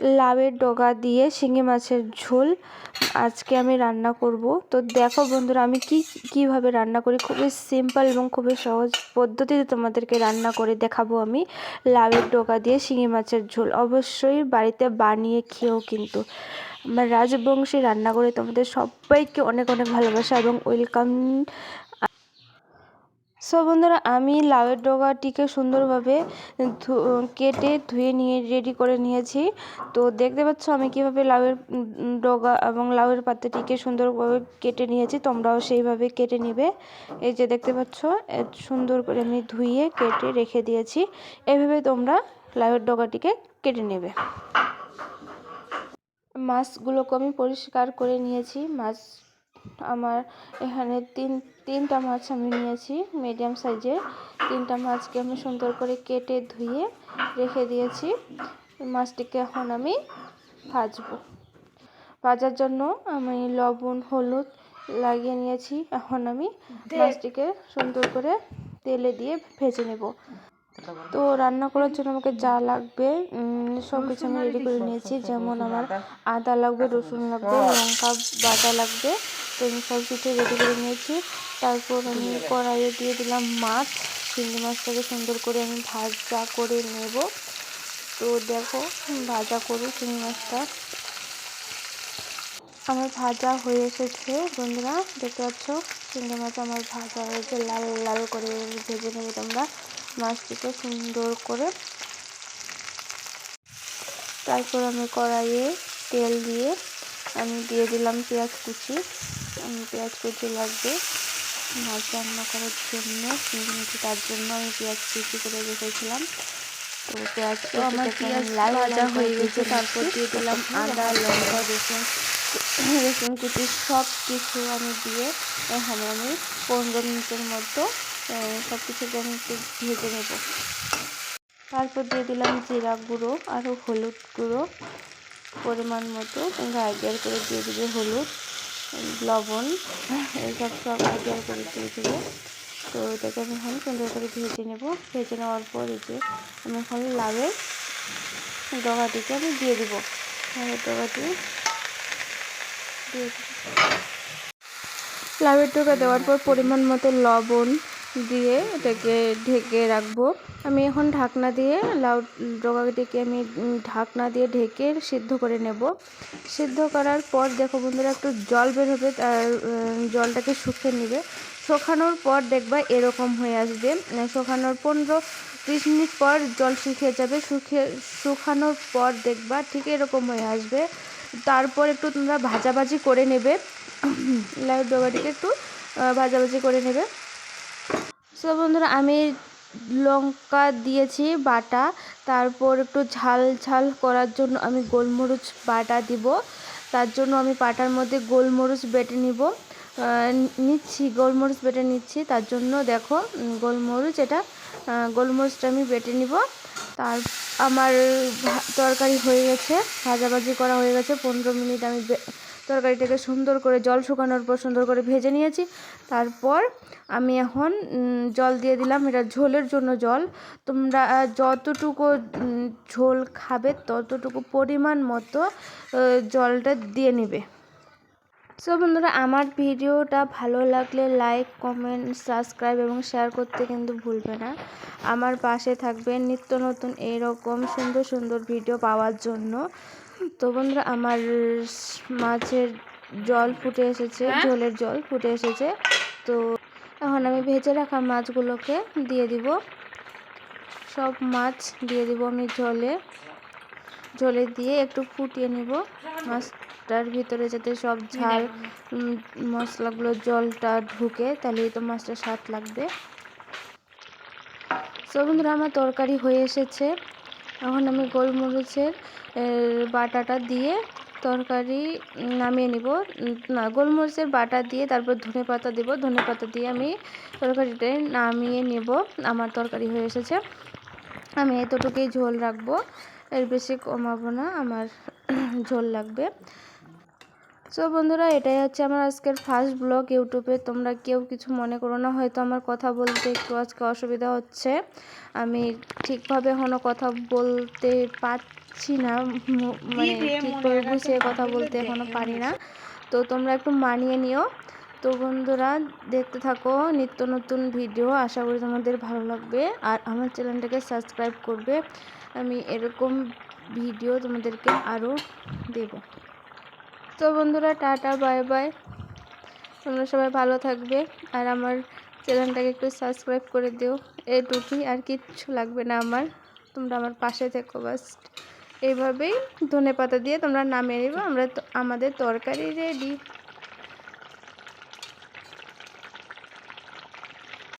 লাউয়ের ডগা দিয়ে শিঙি মাছের ঝোল আজকে আমি রান্না করব। তো দেখো বন্ধুরা, আমি কি, কীভাবে রান্না করি? খুবই সিম্পল এবং খুবই সহজ পদ্ধতিতে তোমাদেরকে রান্না করে দেখাবো আমি। লাউয়ের ডগা দিয়ে শিঙি মাছের ঝোল। অবশ্যই বাড়িতে বানিয়ে খেয়েও কিন্তু। আমার রাজবংশী রান্না করে তোমাদের সবাইকে অনেক অনেক ভালোবাসা এবং ওয়েলকাম সো বন্ধুরা, আমি লাউয়ের ডগাটিকে সুন্দরভাবে কেটে ধুয়ে নিয়ে রেডি করে নিয়েছি। তো দেখতে পাচ্ছ আমি কীভাবে লাউয়ের ডগা এবং লাউয়ের পাতাটিকে সুন্দরভাবে কেটে নিয়েছি। তোমরাও সেইভাবে কেটে নিবে। এই যে দেখতে পাচ্ছ সুন্দর করে আমি ধুয়ে, কেটে রেখে দিয়েছি। এভাবে তোমরা লাউয়ের ডগাটিকে কেটে নেবে। মাছগুলোকে আমি পরিষ্কার করে নিয়েছি। মাছ আমার এখানে তিন তিনটা মাছ আমি নিয়েছি মিডিয়াম সাইজের তিনটা মাছকে আমি সুন্দর করে কেটে ধুয়ে রেখে দিয়েছি। মাছটিকে এখন আমি ভাজবো। ভাজার জন্য আমি লবণ হলুদ লাগিয়ে নিয়েছি। এখন আমি মাছটিকে সুন্দর করে তেলে দিয়ে ভেজে নেব। তো রান্না করার জন্য আমাকে যা লাগবে সব কিছু আমি রেডি করে নিয়েছি। যেমন আমার আদা লাগবে রসুন লাগবে লঙ্কা বাটা লাগবে। তো আমি সব কিছু রেডি করে নিয়েছি। তারপর আমি কড়াইয়ে দিয়ে দিলাম মাছ। চিংড়ি মাছটাকে সুন্দর করে আমি ভাজা করে নেব। তো দেখো ভাজা করি চিংড়ি মাছটা। আমার ভাজা হয়ে এসেছে। বন্ধুরা, দেখতে পাচ্ছ? চিংড়ি মাছ আমার ভাজা হয়েছে লাল লাল করে ভেজে নেবে তোমরা মাছটিকে সুন্দর করে। তারপর আমি কড়াইয়ে তেল দিয়ে আমি দিয়ে দিলাম পেঁয়াজ কুচি। পেঁয়াজ কুচি লাগবে। মাছ রান্না করার জন্য মাছ তার জন্য আমি পেঁয়াজ কুচি করে রেখেছিলাম। তো পেঁয়াজ আমার পেঁয়াজ লাল ভাজা হয়ে গেছে তারপর দিয়ে দিলাম আদা লঙ্কা রসুন। রসুন কুচি সব কিছু আমি দিয়ে এখানে আমি পনেরো মিনিটের মতো সব কিছুকে আমি একটু ভেজে নেব। তারপর দিয়ে দিলাম জিরা গুঁড়ো আরও হলুদ গুঁড়ো পরিমাণ মতো আইডিয়ার করে দিয়ে দেবে হলুদ। লবণ এইসব সব আইডিয়ার করে দিয়ে দেবে তো এটাকে আমি এখন সুন্দর করে ভেজে নেব। ভেজে নেওয়ার পর যে আমি এখন লাভের ডগাটিকে আমি দিয়ে দেবো। লাভের ডগাটি দিয়ে লাভের ডগা দেওয়ার পর পরিমাণ মতো লবণ দিয়ে এটাকে ঢেকে রাখব। আমি এখন ঢাকনা দিয়ে লাউ ডগাটিকে আমি ঢাকনা দিয়ে ঢেকে সিদ্ধ করে নেব। সিদ্ধ করার পর দেখো বন্ধুরা, একটু জল বের হবে, তার জলটাকে শুকিয়ে নেবে। শুকানোর পর দেখবা এরকম হয়ে আসবে। শুকানোর পনেরো ত্রিশ মিনিট পর জল শুকিয়ে যাবে। শুকিয়ে, শুকানোর পর দেখবা ঠিক এরকম হয়ে আসবে। তারপর একটু তোমরা ভাজাভাজি করে নেবে। লাউ ডগাটিকে একটু ভাজাভাজি করে নেবে। সো বন্ধুরা, আমি লঙ্কা দিয়েছি বাটা। তারপর একটু ঝাল ঝাল করার জন্য আমি গোলমরিচ বাটা দিব। তার জন্য আমি পাটার মধ্যে গোলমরিচ বেটে নিব। নিচ্ছি, গোলমরিচ বেটে নিচ্ছি। তার জন্য দেখো গোলমরিচ এটা গোলমরিচটা আমি বেটে নিব। তার আমার তরকারি হয়ে গেছে, ভাজাভাজি করা হয়ে গেছে। পনেরো মিনিট আমি তরকারিটাকে সুন্দর করে জল শুকানোর পর সুন্দর করে ভেজে নিয়েছি। তারপর আমি এখন জল দিয়ে দিলাম। এটা ঝোলের জন্য জল। তোমরা যতটুকু ঝোল খাবে ততটুকু পরিমাণ মতো জলটা দিয়ে নেবে। সো বন্ধুরা আমার ভিডিওটা ভালো লাগলে লাইক কমেন্ট সাবস্ক্রাইব এবং শেয়ার করতে কিন্তু ভুলবে না। আমার পাশে থাকবে নিত্য নতুন এরকম সুন্দর সুন্দর ভিডিও পাওয়ার জন্য। তো বন্ধুরা আমার মাছের জল ফুটে এসেছে হ্যাঁ? ঝোলের জল ফুটে এসেছে। তো এখন আমি ভেজে রাখা মাছগুলোকে দিয়ে দিব। সব মাছ দিয়ে দিব আমি জলে জলে দিয়ে একটু ফুটিয়ে নিব মাছটার ভিতরে যাতে সব ঝাল মশলাগুলো জলটা ঢুকে তাহলেই তো মাছটা স্বাদ লাগবে। সব বন্ধুরা আমার তরকারি হয়ে এসেছে। এখন আমি গোলমরিচের বাটাটা দিয়ে তরকারি নামিয়ে নিব। না গোলমরিচের বাটা দিয়ে তারপর ধনে পাতা দেব। ধনে পাতা দিয়ে আমি তরকারিটা নামিয়ে নেব। আমার তরকারি হয়ে এসেছে। আমি এতটুকুই ঝোল রাখব। এর বেশি কমাবো না আমার ঝোল লাগবে। সো বন্ধুরা এটাই হচ্ছে আমার আজকের ফার্স্ট ব্লগ ইউটিউবে। তোমরা কেউ কিছু মনে করো না হয়তো আমার কথা বলতে একটু আজকে অসুবিধা হচ্ছে। আমি ঠিকভাবে এখনও কথা বলতে পারছি না মানে ঠিকভাবে গুছিয়ে কথা বলতে এখনও পারি না। তো তোমরা একটু মানিয়ে নিও। তো বন্ধুরা দেখতে থাকো নিত্য নতুন ভিডিও আশা করি তোমাদের ভালো লাগবে। আর আমার চ্যানেলটাকে সাবস্ক্রাইব করবে। আমি এরকম ভিডিও তোমাদেরকে আরও দেব। তো বন্ধুরা, টাটা, বাই বাই। তোমরা সবাই ভালো থাকবে আর আমার চ্যানেলটাকে একটু সাবস্ক্রাইব করে দিও। এই দুটি আর কিচ্ছু লাগবে না আমার। তোমরা আমার পাশে থেকো বাস। এইভাবেই ধনে পাতা দিয়ে তোমরা নামিয়ে নেব। আমরা আমাদের তরকারি রেডি